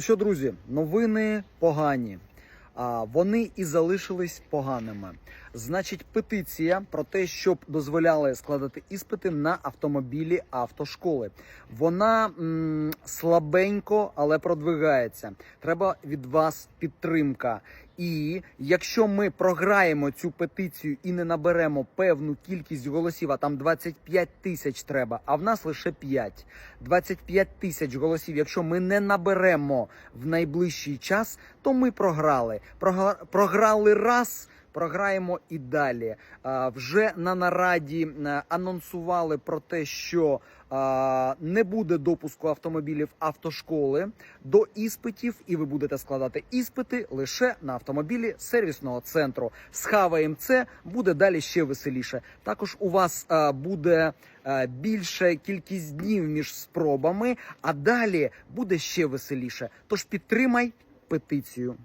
Що, друзі, новини погані. А вони і залишились поганими. Значить, петиція про те, щоб дозволяли складати іспити на автомобілі автошколи. Вона м, слабенько, але продвигається. Треба від вас підтримка. І якщо ми програємо цю петицію і не наберемо певну кількість голосів, а там 25 тисяч треба, а в нас лише 5. 25 тисяч голосів. Якщо ми не наберемо в найближчий час, то ми програли. Програ- Програли раз. Програємо і далі. Вже на нараді е, анонсували про те, що не буде допуску автомобілів автошколи до іспитів, і ви будете складати іспити лише на автомобілі сервісного центру. Схаваємо це, буде далі ще веселіше. Також у вас буде а, більша кількість днів між спробами, а далі буде ще веселіше. Тож підтримай петицію.